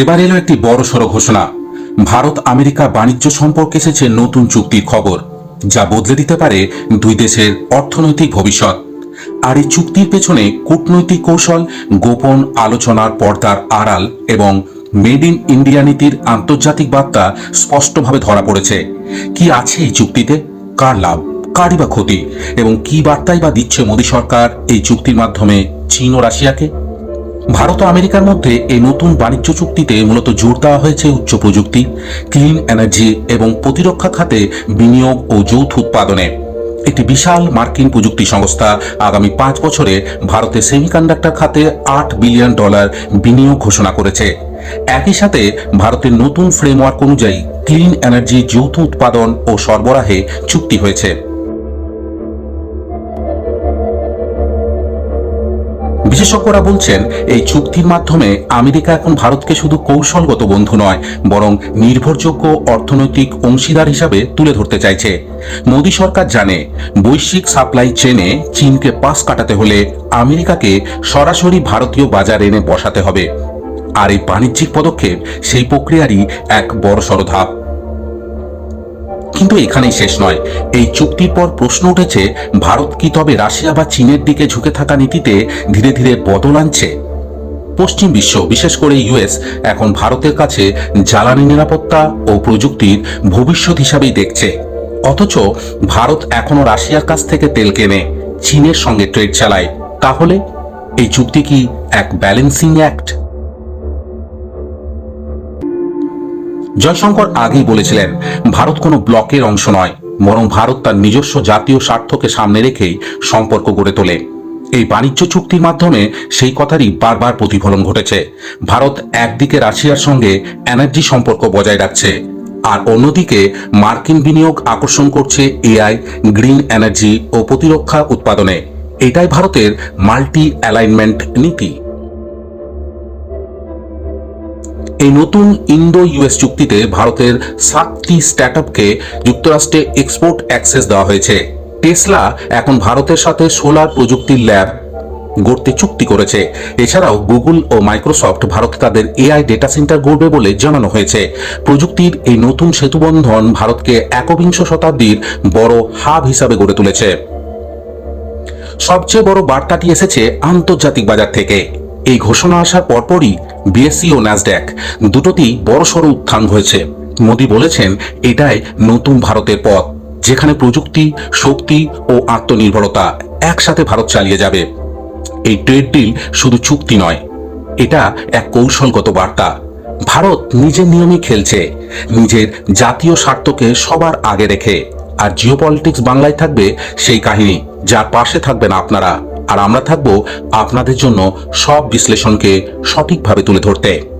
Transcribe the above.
এবার এলো একটি বড় সড়ো ঘোষণা। ভারত আমেরিকা বাণিজ্য সম্পর্কে এসেছে নতুন চুক্তির খবর, যা বদলে দিতে পারে দুই দেশের অর্থনৈতিক ভবিষ্যৎ। আর এই চুক্তির পেছনে কূটনৈতিক কৌশল, গোপন আলোচনার পর্দার আড়াল এবং মেড ইন ইন্ডিয়া নীতির আন্তর্জাতিক বার্তা স্পষ্টভাবে ধরা পড়েছে। কি আছে এই চুক্তিতে? কার লাভ? কারই বা ক্ষতি? এবং কি বার্তাই বা দিচ্ছে মোদী সরকার এই চুক্তির মাধ্যমে চীন ও রাশিয়াকে? ভারত ও আমেরিকার মধ্যে এই নতুন বাণিজ্য চুক্তিতে মূলত জোর দেওয়া হয়েছে উচ্চ প্রযুক্তি, ক্লিন এনার্জি এবং প্রতিরক্ষা খাতে বিনিয়োগ ও যৌথ উৎপাদনে। একটি বিশাল মার্কিন প্রযুক্তি সংস্থা আগামী পাঁচ বছরে ভারতে সেমিকন্ডাক্টর খাতে আট বিলিয়ন ডলার বিনিয়োগ ঘোষণা করেছে। একই সাথে ভারতের নতুন ফ্রেমওয়ার্ক অনুযায়ী ক্লিন এনার্জি যৌথ উৎপাদন ও সরবরাহে চুক্তি হয়েছে। বিশেষজ্ঞরা বলছেন, এই চুক্তির মাধ্যমে আমেরিকা এখন ভারতকে শুধু কৌশলগত বন্ধু নয়, বরং নির্ভরযোগ্য অর্থনৈতিক অংশীদার হিসাবে তুলে ধরতে চাইছে। মোদী সরকার জানে, বৈশ্বিক সাপ্লাই চেনে চীনকে পাস কাটাতে হলে আমেরিকাকে সরাসরি ভারতীয় বাজার এনে বসাতে হবে। আর এই বাণিজ্যিক পদক্ষেপ সেই প্রক্রিয়ারই এক বড়সড় ধাপ। কিন্তু এখানেই শেষ নয়। এই চুক্তির পর প্রশ্ন উঠেছে, ভারত কি তবে রাশিয়া বা চীনের দিকে ঝুঁকে থাকা নীতিতে ধীরে ধীরে বদল আনছে? পশ্চিম বিশ্ব, বিশেষ করে ইউএস এখন ভারতের কাছে জ্বালানি নিরাপত্তা ও প্রযুক্তির ভবিষ্যৎ হিসাবেই দেখছে। অথচ ভারত এখনও রাশিয়ার কাছ থেকে তেল কেনে, চীনের সঙ্গে ট্রেড চালায়। তাহলে এই চুক্তি কি এক ব্যালেন্সিং অ্যাক্ট জয়শঙ্কর আগেই বলেছিলেন, ভারত কোনো ব্লকের অংশ নয়, বরং ভারত তার নিজস্ব জাতীয় স্বার্থকে সামনে রেখেই সম্পর্ক গড়ে তোলে। এই বাণিজ্য চুক্তির মাধ্যমে সেই কথারই বারবার প্রতিফলন ঘটেছে। ভারত একদিকে রাশিয়ার সঙ্গে এনার্জি সম্পর্ক বজায় রাখছে, আর অন্যদিকে মার্কিন বিনিয়োগ আকর্ষণ করছে এআই, গ্রিন এনার্জি ও প্রতিরক্ষা উৎপাদনে। এটাই ভারতের মাল্টি অ্যালাইনমেন্ট নীতি। এই নতুন ইন্দো ইউএস চুক্তিতে ভারতের সাতটি স্টার্টআপকে যুক্তরাষ্ট্রে এক্সপোর্ট অ্যাক্সেস দেওয়া হয়েছে। টেসলা এখন ভারতের সাথে সোলার প্রযুক্তির ল্যাব গড়তে চুক্তি করেছে। এছাড়াও গুগল ও মাইক্রোসফট ভারতে তাদের এআই ডেটা সেন্টার গড়বে বলে জানানো হয়েছে। প্রযুক্তির এই নতুন সেতুবন্ধন ভারতকে একবিংশ শতাব্দীর বড় হাব হিসাবে গড়ে তুলেছে। সবচেয়ে বড় বার্তাটি এসেছে আন্তর্জাতিক বাজার থেকে। এই ঘোষণা আসার পরপরই বিএসসি ও ন্যাসড্যাক দুটোতেই বড়সড় উত্থান হয়েছে। মোদী বলেছেন, এটাই নতুন ভারতের পথ, যেখানে প্রযুক্তি, শক্তি ও আত্মনির্ভরতা একসাথে ভারত চালিয়ে যাবে। এই ট্রেড ডিল শুধু চুক্তি নয়, এটা এক কৌশলগত বার্তা। ভারত নিজের নিয়মে খেলছে, নিজের জাতীয় স্বার্থকে সবার আগে রেখে। আর জিওপলিটিক্স বাংলায় থাকবে সেই কাহিনী, যার পাশে থাকবেন আপনারা। আর আমরা থাকব আপনাদের জন্য সব বিশ্লেষণকে সঠিকভাবে তুলে ধরতে।